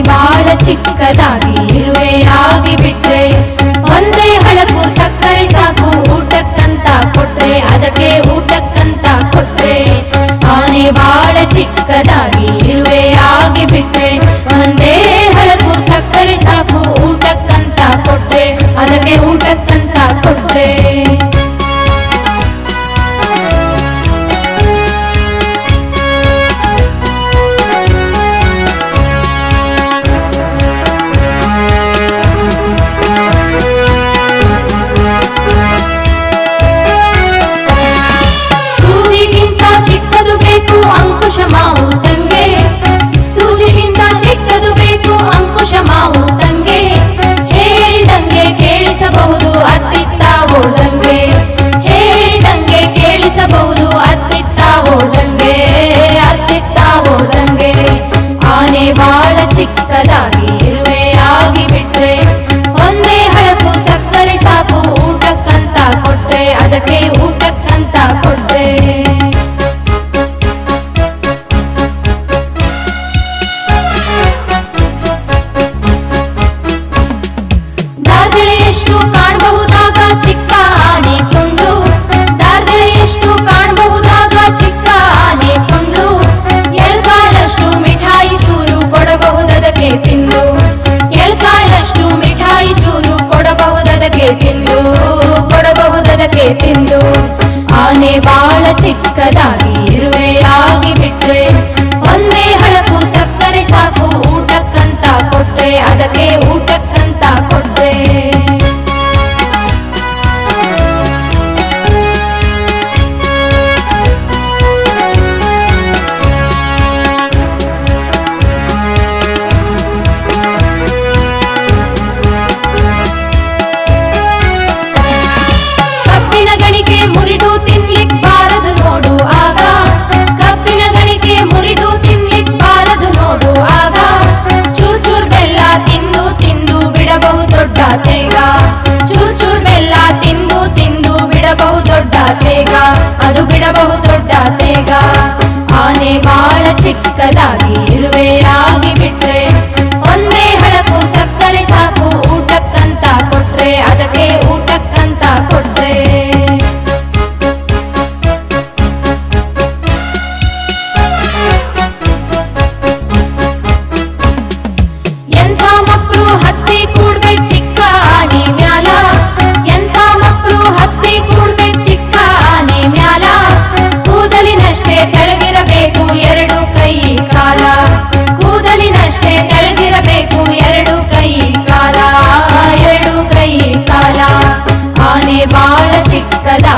ಬಾಳ ಚಿಕ್ಕದಾಗಿ ಇರುವೆ ಆಗಿ ಬಿಟ್ರೆ, ಒಂದೇ ಹಳಕು ಸಕ್ಕರೆ ಸಾಕು, ಊಟಕ್ಕಂತ ಕೊಟ್ರೆ, ಅದಕ್ಕೆ ಊಟಕ್ಕಂತ ಕೊಟ್ರೆ ಆನೆ ಬಾಳ ಚಿಕ್ಕದಾಗಿ ಬಾಳ ಚಿಕ್ಕದಾಗಿ ಇರುವೆಯಾಗಿ ಬಿಟ್ರೆ ಒಂದೇ ಹಳಕು ಸಕ್ಕರೆ ಸಾಕು ಊಟಕ್ಕಂತ ಕೊಟ್ರೆ ಅದಕ್ಕೆ ಊಟ ತೇಗ ಅದು ಬಿಡಬಹುದೊಡ್ಡ ತೇಗ ಆನೆ ಬಾಳ ಚಿಕ್ಕದಾಗಿ ಕೂದಲಿನಷ್ಟೇ ತೆಳಗಿರಬೇಕು ಎರಡು ಕೈ ಕಾಲ. ಕೂದಲಿನಷ್ಟೇ ತೆಳಗಿರಬೇಕು ಎರಡು ಕೈ ಕಾಲ. ಎರಡು ಕೈ ಕಾಲ. ಆನೆ ಬಾಳ ಚಿಕ್ಕದಾ